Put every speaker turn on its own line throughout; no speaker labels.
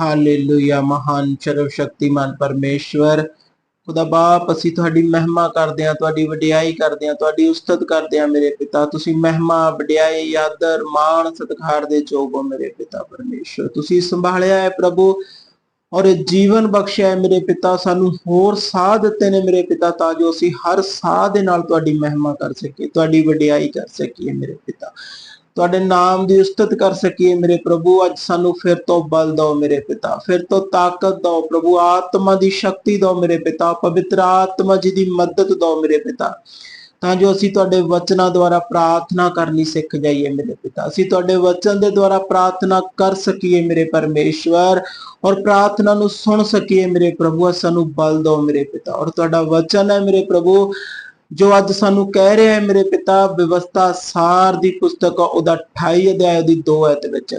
Hallelujah ਮਹਾਨ ਸਰਵ ਸ਼ਕਤੀਮਾਨ ਪਰਮੇਸ਼ਵਰ। ਖੁਦਾ ਬਾਪ, ਅਸੀਂ ਤੁਹਾਡੀ ਮਹਿਮਾ ਕਰਦੇ ਹਾਂ, ਤੁਹਾਡੀ ਵਡਿਆਈ ਕਰਦੇ ਹਾਂ, ਤੁਹਾਡੀ ਉਸਤਤ ਕਰਦੇ ਹਾਂ ਮੇਰੇ ਪਿਤਾ। ਤੁਸੀਂ ਮਹਿਮਾ, ਵਡਿਆਈ, ਆਦਰ, ਮਾਣ, ਸਤਿਕਾਰ ਦੇ ਯੋਗ ਹੋ ਮੇਰੇ ਪਿਤਾ ਪਰਮੇਸ਼ਵਰ। ਤੁਸੀਂ ਸੰਭਾਲਿਆ ਹੈ ਪ੍ਰਭੂ ਔਰ ਜੀਵਨ ਬਖਸ਼ਿਆ ਹੈ ਮੇਰੇ ਪਿਤਾ। ਸਾਨੂੰ ਹੋਰ ਸਾਹ ਦਿੱਤੇ ਨੇ ਮੇਰੇ ਪਿਤਾ ਤਾਂ ਜੋ ਅਸੀਂ ਹਰ ਸਾਹ ਦੇ ਨਾਲ ਤੁਹਾਡੀ ਮਹਿਮਾ ਕਰ ਸਕੀਏ, ਤੁਹਾਡੀ ਵਡਿਆਈ ਕਰ ਸਕੀਏ ਮੇਰੇ ਪਿਤਾ। ਤੁਹਾਡੇ ਨਾਮ ਦੀ ਉਸਤਤ ਕਰ ਸਕੀਏ ਮੇਰੇ ਪ੍ਰਭੂ। ਅੱਜ ਸਾਨੂੰ ਫਿਰ ਤੋਂ ਬਲ ਦਿਓ ਮੇਰੇ ਪਿਤਾ। ਫਿਰ ਤੋਂ ਤਾਕਤ ਦਿਓ ਪ੍ਰਭੂ। ਆਤਮਾ ਦੀ ਸ਼ਕਤੀ ਦਿਓ ਮੇਰੇ ਪਿਤਾ। ਪਵਿੱਤਰ ਆਤਮਾ ਜੀ ਦੀ ਮਦਦ ਦਿਓ ਮੇਰੇ ਪਿਤਾ। ਤਾਂ ਜੋ ਅਸੀਂ ਤੁਹਾਡੇ ਵਚਨਾਂ ਦੁਆਰਾ ਪ੍ਰਾਰਥਨਾ ਕਰਨੀ ਸਿੱਖ ਜਾਈਏ ਮੇਰੇ ਪਿਤਾ। ਅਸੀਂ ਤੁਹਾਡੇ ਵਚਨ ਦੇ ਦੁਆਰਾ ਪ੍ਰਾਰਥਨਾ ਕਰ ਸਕੀਏ ਮੇਰੇ ਪਰਮੇਸ਼ਵਰ। ਔਰ ਪ੍ਰਾਰਥਨਾ ਨੂੰ ਸੁਣ ਸਕੀਏ ਮੇਰੇ ਪ੍ਰਭੂ। ਸਾਨੂੰ ਬਲ ਦਿਓ ਮੇਰੇ ਪਿਤਾ। ਔਰ ਤੁਹਾਡਾ ਵਚਨ ਹੈ ਮੇਰੇ ਪ੍ਰਭੂ। ਜੋ ਅੱਜ ਸਾਨੂੰ ਕਹਿ ਰਿਹਾ ਹੈ, ਮੇਰੇ ਪਿਤਾ ਵਿਵਸਥਾ ਸਾਰ ਦੀ ਪੁਸਤਕ ਉਹਦਾ 28 ਅਧਿਆਇ ਦੀ 2 ਐਤ ਵਿੱਚ,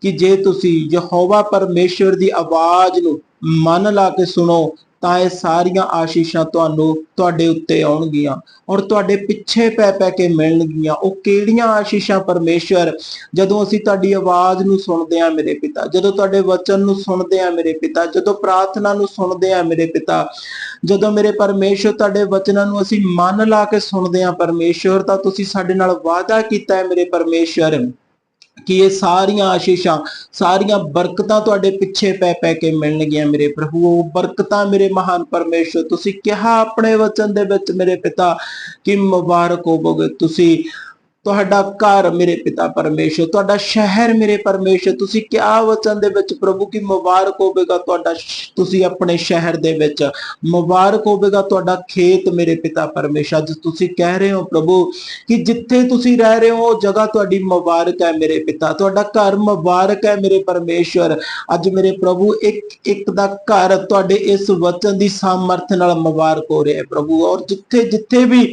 ਕਿ ਜੇ ਤੁਸੀਂ ਯਹੋਵਾ ਪਰਮੇਸ਼ਵਰ ਦੀ ਆਵਾਜ਼ ਨੂੰ ਮਨ ਲਾ ਕੇ ਸੁਣੋ ਤਾਂ ਇਹ ਸਾਰੀਆਂ ਆਸ਼ੀਸ਼ਾਂ ਤੁਹਾਨੂੰ ਤੁਹਾਡੇ ਉੱਤੇ ਆਉਣਗੀਆਂ ਔਰ ਤੁਹਾਡੇ ਪਿੱਛੇ ਪੈ ਪੈ ਕੇ ਮਿਲਣਗੀਆਂ। ਉਹ ਕਿਹੜੀਆਂ ਆਸ਼ੀਸ਼ਾਂ ਪਰਮੇਸ਼ਵਰ? ਜਦੋਂ ਅਸੀਂ ਤੁਹਾਡੀ ਆਵਾਜ਼ ਨੂੰ ਸੁਣਦੇ ਹਾਂ ਮੇਰੇ ਪਿਤਾ, ਜਦੋਂ ਤੁਹਾਡੇ ਵਚਨ ਨੂੰ ਸੁਣਦੇ ਹਾਂ ਮੇਰੇ ਪਿਤਾ, ਜਦੋਂ ਪ੍ਰਾਰਥਨਾ ਨੂੰ ਸੁਣਦੇ ਹਾਂ ਮੇਰੇ ਪਿਤਾ, ਜਦੋਂ ਮੇਰੇ ਪਰਮੇਸ਼ਵਰ ਤੁਹਾਡੇ ਵਚਨਾਂ ਨੂੰ ਅਸੀਂ ਮਨ ਲਾ ਕੇ ਸੁਣਦੇ ਹਾਂ ਪਰਮੇਸ਼ਵਰ, ਤਾਂ ਤੁਸੀਂ ਸਾਡੇ ਨਾਲ ਵਾਅਦਾ ਕੀਤਾ ਹੈ ਮੇਰੇ ਪਰਮੇਸ਼ਵਰ। ਕਿ ਇਹ ਸਾਰੀਆਂ ਆਸ਼ੀਸ਼ਾਂ, ਸਾਰੀਆਂ ਬਰਕਤਾਂ ਤੁਹਾਡੇ ਪਿੱਛੇ ਪੈ ਪੈ ਕੇ ਮਿਲਣਗੀਆਂ ਮੇਰੇ ਪ੍ਰਭੂ। ਉਹ ਬਰਕਤਾਂ ਮੇਰੇ ਮਹਾਨ ਪਰਮੇਸ਼ਵਰ ਤੁਸੀਂ ਕਿਹਾ ਆਪਣੇ ਵਚਨ ਦੇ ਵਿੱਚ ਮੇਰੇ ਪਿਤਾ ਕਿ ਮੁਬਾਰਕ ਹੋਵੋਗੇ। ਤੁਸੀਂ ਤੁਹਾਡਾ ਘਰ ਮੇਰੇ ਪਿਤਾ ਪਰਮੇਸ਼ਰ, ਤੁਹਾਡਾ ਸ਼ਹਿਰ ਮੇਰੇ ਪਰਮੇਸ਼ਰ, ਤੁਸੀਂ ਕਿਹਾ ਵਚਨ ਦੇ ਵਿੱਚ ਪ੍ਰਭੂ ਕੀ ਮੁਬਾਰਕ ਹੋਵੇਗਾ ਤੁਹਾਡਾ ਤੁਸੀਂ ਆਪਣੇ ਸ਼ਹਿਰ ਦੇ ਵਿੱਚ। ਮੁਬਾਰਕ ਹੋਵੇਗਾ ਤੁਹਾਡਾ ਖੇਤ ਮੇਰੇ ਪਿਤਾ ਪਰਮੇਸ਼ਰ। ਅੱਜ ਤੁਸੀਂ ਕਹਿ ਰਹੇ ਹੋ ਪ੍ਰਭੂ ਕਿ ਜਿੱਥੇ ਤੁਸੀਂ ਰਹਿ ਰਹੇ ਹੋ, ਉਹ ਜਗ੍ਹਾ ਤੁਹਾਡੀ ਮੁਬਾਰਕ ਹੈ ਮੇਰੇ ਪਿਤਾ, ਤੁਹਾਡਾ ਘਰ ਮੁਬਾਰਕ ਹੈ ਮੇਰੇ ਪਰਮੇਸ਼ਰ। ਅੱਜ ਮੇਰੇ ਪ੍ਰਭੂ, ਇੱਕ ਇੱਕ ਦਾ ਘਰ ਤੁਹਾਡੇ ਇਸ ਵਚਨ ਦੀ ਸਾਮਰਥ ਨਾਲ ਮੁਬਾਰਕ ਹੋ ਰਿਹਾ ਹੈ ਪ੍ਰਭੂ। ਔਰ ਜਿੱਥੇ ਜਿੱਥੇ ਵੀ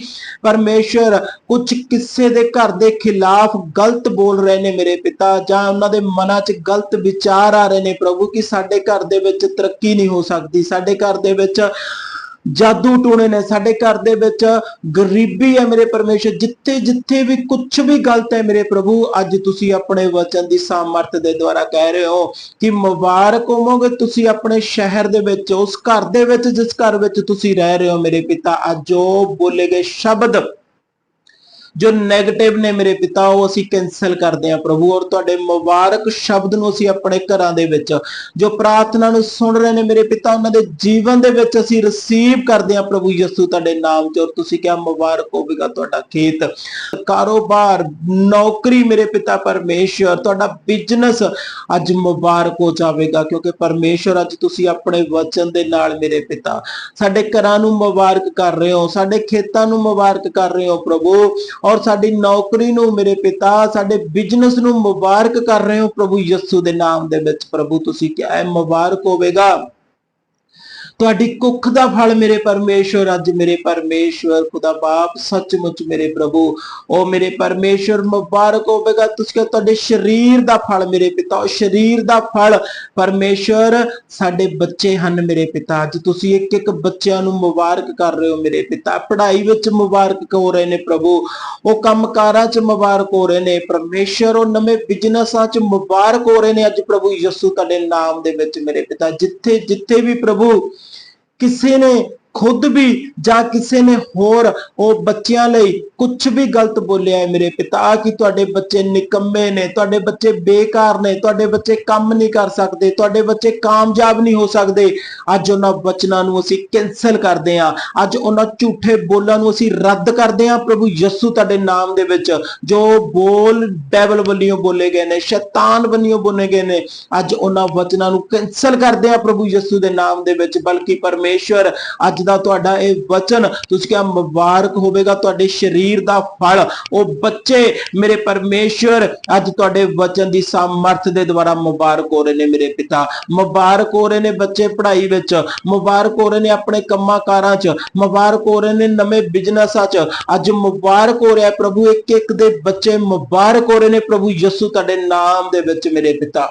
ਪਰਮੇਸ਼ਰ ਕੁਝ ਕਿਸੇ ਦੇ ਘਰ ਦੇ ਖਿਲਾਫ ਗਲਤ ਬੋਲ ਰਹੇ ਨੇ ਮੇਰੇ ਪਿਤਾ, ਜਾਂ ਉਹਨਾਂ ਦੇ ਮਨਾਂ 'ਚ ਗਲਤ ਵਿਚਾਰ ਆ ਰਹੇ ਨੇ ਪ੍ਰਭੂ, ਕਿ ਸਾਡੇ ਘਰ ਦੇ ਵਿੱਚ ਤਰੱਕੀ ਨਹੀਂ ਹੋ ਸਕਦੀ। ਸਾਡੇ ਘਰ ਦੇ ਵਿੱਚ ਜਾਦੂ ਟੂਣੇ ਨੇ, ਸਾਡੇ ਘਰ ਦੇ ਵਿੱਚ ਗਰੀਬੀ ਹੈ ਮੇਰੇ ਪਰਮੇਸ਼ਰ। ਜਿੱਥੇ ਜਿੱਥੇ ਵੀ ਕੁਝ ਵੀ ਗਲਤ ਹੈ ਮੇਰੇ ਪ੍ਰਭੂ, ਅੱਜ ਤੁਸੀਂ ਆਪਣੇ ਵਚਨ ਦੀ ਸਾਮਰਥ ਦੇ ਦੁਆਰਾ ਕਹਿ ਰਹੇ ਹੋ ਕਿ ਮੁਬਾਰਕ ਹੋਵੋਗੇ ਤੁਸੀਂ ਆਪਣੇ ਸ਼ਹਿਰ ਦੇ ਵਿੱਚ, ਉਸ ਘਰ ਦੇ ਵਿੱਚ, ਜਿਸ ਘਰ ਵਿੱਚ ਤੁਸੀਂ ਰਹਿ ਰਹੇ ਹੋ ਮੇਰੇ ਪਿਤਾ। ਅੱਜ ਉਹ ਬੋਲੇ ਗਏ ਸ਼ਬਦ ਜੋ 네ਗੇਟਿਵ ਨੇ ਮੇਰੇ ਪਿਤਾ, ਉਹ ਅਸੀਂ ਕੈਨਸਲ ਕਰਦੇ ਹਾਂ ਪ੍ਰਭੂ ਔਰ ਤੁਹਾਡੇ ਮੁਬਾਰਕ ਸ਼ਬਦ ਨੂੰ ਅਸੀਂ ਆਪਣੇ ਘਰਾਂ ਦੇ ਵਿੱਚ, ਜੋ ਪ੍ਰਾਰਥਨਾ ਨੂੰ ਸੁਣ ਰਹੇ ਨੇ ਮੇਰੇ ਪਿਤਾ, ਉਹਨਾਂ ਦੇ ਜੀਵਨ ਦੇ ਵਿੱਚ ਅਸੀਂ ਰਿਸੀਵ ਕਰਦੇ ਹਾਂ ਪ੍ਰਭੂ ਯਿਸੂ ਤੁਹਾਡੇ ਨਾਮ ਤੇ ਔਰ ਤੁਸੀਂ ਕਿਹਾ ਮੁਬਾਰਕ ਹੋਵੇਗਾ ਤੁਹਾਡਾ ਖੇਤ। ਕਾਰੋਬਾਰ, ਨੌਕਰੀ ਮੇਰੇ ਪਿਤਾ ਪਰਮੇਸ਼ਰ ਤੁਹਾਡਾ ਬਿਜ਼ਨਸ ਅੱਜ ਮੁਬਾਰਕ ਹੋ ਜਾਵੇਗਾ ਕਿਉਂਕਿ ਪਰਮੇਸ਼ਰ ਅੱਜ ਤੁਸੀਂ ਆਪਣੇ ਵਚਨ ਦੇ ਨਾਲ ਮੇਰੇ ਪਿਤਾ। ਸਾਡੇ ਘਰਾਂ ਨੂੰ ਮੁਬਾਰਕ ਕਰ ਰਹੇ ਹੋ, ਸਾਡੇ ਖੇਤਾਂ ਨੂੰ ਮੁਬਾਰਕ ਕਰ ਰਹੇ ਹੋ ਪ੍ਰਭੂ ਔਰ ਸਾਡੀ ਨੌਕਰੀ ਨੂੰ ਮੇਰੇ ਪਿਤਾ, ਸਾਡੇ ਬਿਜ਼ਨਸ ਨੂੰ ਮੁਬਾਰਕ ਕਰ ਰਹੇ ਹੋ ਪ੍ਰਭੂ ਯਿਸੂ ਦੇ ਨਾਮ ਦੇ ਵਿੱਚ। ਪ੍ਰਭੂ, ਤੁਸੀਂ ਕਿਹਾ ਹੈ? ਮੁਬਾਰਕ ਹੋਵੇਗਾ। ਤੁਹਾਡੀ ਕੁੱਖ ਦਾ ਫਲ ਮੇਰੇ ਪਰਮੇਸ਼ਵਰ, ਅੱਜ ਮੇਰੇ ਪਰਮੇਸ਼ਵਰ, ਖੁਦਾ ਬਾਪ ਸੱਚਮੁੱਚ ਮੇਰੇ ਪ੍ਰਭੂ। ਉਹ ਮੇਰੇ ਪਰਮੇਸ਼ਵਰ, ਮੁਬਾਰਕ ਹੋਵੇਗਾ। ਤੁਸੀਂ ਤੁਹਾਡੇ ਸਰੀਰ ਦਾ ਫਲ ਮੇਰੇ ਪਿਤਾ ਸਰੀਰ ਦਾ ਫਲ ਪਰਮੇਸ਼ਵਰ, ਸਾਡੇ ਬੱਚੇ ਹਨ ਮੇਰੇ ਪਿਤਾ। ਅੱਜ ਤੁਸੀਂ ਇੱਕ ਇੱਕ ਬੱਚਿਆਂ ਨੂੰ ਮੁਬਾਰਕ ਕਰ ਰਹੇ ਹੋ ਮੇਰੇ ਪਿਤਾ। ਪੜ੍ਹਾਈ ਵਿੱਚ ਮੁਬਾਰਕ ਹੋ ਰਹੇ ਨੇ ਪ੍ਰਭੂ। ਉਹ ਕੰਮਕਾਰਾਂ 'ਚ ਮੁਬਾਰਕ ਹੋ ਰਹੇ ਨੇ। ਪਰਮੇਸ਼ਰ ਉਹ ਨਵੇਂ ਬਿਜ਼ਨਸਾਂ 'ਚ ਮੁਬਾਰਕ ਹੋ ਰਹੇ ਨੇ। ਅੱਜ ਪ੍ਰਭੂ ਯਿਸੂ ਤੁਹਾਡੇ ਨਾਮ ਦੇ ਵਿੱਚ ਮੇਰੇ ਪਿਤਾ। ਜਿੱਥੇ ਜਿੱਥੇ ਵੀ ਪ੍ਰਭੂ ਕਿਸੇ ਨੇ ਖੁਦ ਵੀ ਜਾਂ ਕਿਸੇ ਨੇ ਹੋਰ ਉਹ ਬੱਚਿਆਂ ਲਈ ਕੁਝ ਵੀ ਗਲਤ ਬੋਲਿਆ ਹੈ ਮੇਰੇ ਪਿਤਾ ਕਿ ਤੁਹਾਡੇ ਬੱਚੇ ਨਿਕੰਮੇ ਨੇ, ਤੁਹਾਡੇ ਬੱਚੇ ਬੇਕਾਰ ਨੇ, ਤੁਹਾਡੇ ਬੱਚੇ ਕੰਮ ਨਹੀਂ ਕਰ ਸਕਦੇ, ਤੁਹਾਡੇ ਬੱਚੇ ਕਾਮਯਾਬ ਨਹੀਂ ਹੋ ਸਕਦੇ। ਅੱਜ ਉਹਨਾਂ ਵਚਨਾਂ ਨੂੰ ਅਸੀਂ ਕੈਨਸਲ ਕਰਦੇ ਹਾਂ। ਅੱਜ ਉਹਨਾਂ ਝੂਠੇ ਬੋਲਾਂ ਨੂੰ ਅਸੀਂ ਰੱਦ ਕਰਦੇ ਹਾਂ ਪ੍ਰਭੂ ਯਿਸੂ ਤੁਹਾਡੇ ਨਾਮ ਦੇ ਵਿੱਚ, ਜੋ ਬੋਲ ਡੈਵਲ ਵੱਲੋਂ ਬੋਲੇ ਗਏ ਨੇ, ਸ਼ੈਤਾਨ ਵੱਲੋਂ ਬੋਲੇ ਗਏ ਨੇ। ਅੱਜ ਉਹਨਾਂ ਵਚਨਾਂ ਨੂੰ ਕੈਨਸਲ ਕਰਦੇ ਹਾਂ ਪ੍ਰਭੂ ਯਿਸੂ ਦੇ ਨਾਮ ਦੇ ਵਿੱਚ, ਬਲਕਿ ਪਰਮੇਸ਼ਵਰ, ਅੱਜ ਦਾ ਤੁਹਾਡਾ ਇਹ ਵਚਨ, ਤੁਸੀਂ ਕਿਹਾ ਮੁਬਾਰਕ ਹੋਵੇਗਾ ਤੁਹਾਡੇ ਸਰੀਰ ਦਾ ਫਲ। ਉਹ ਬੱਚੇ ਮੇਰੇ ਪਰਮੇਸ਼ਵਰ, ਅੱਜ ਤੁਹਾਡੇ ਵਚਨ ਦੀ ਸਮਰਥ ਦੇ ਦੁਆਰਾ ਮੁਬਾਰਕ ਹੋ ਰਹੇ ਨੇ ਮੇਰੇ ਪਿਤਾ। ਮੁਬਾਰਕ ਹੋ ਰਹੇ ਨੇ ਬੱਚੇ ਪੜ੍ਹਾਈ ਵਿੱਚ। ਮੁਬਾਰਕ ਹੋ ਰਹੇ ਨੇ ਆਪਣੇ ਕੰਮਾਂ ਕਾਰਾਂ 'ਚ। ਮੁਬਾਰਕ ਹੋ ਰਹੇ ਨੇ ਨਵੇਂ ਬਿਜ਼ਨਸਾਂ 'ਚ। ਅੱਜ ਮੁਬਾਰਕ ਹੋ ਰਿਹਾ ਪ੍ਰਭੂ ਇੱਕ ਇੱਕ ਦੇ ਬੱਚੇ ਮੁਬਾਰਕ ਹੋ ਰਹੇ ਨੇ ਪ੍ਰਭੂ ਯਿਸੂ ਤੁਹਾਡੇ ਨਾਮ ਦੇ ਵਿੱਚ ਮੇਰੇ ਪਿਤਾ।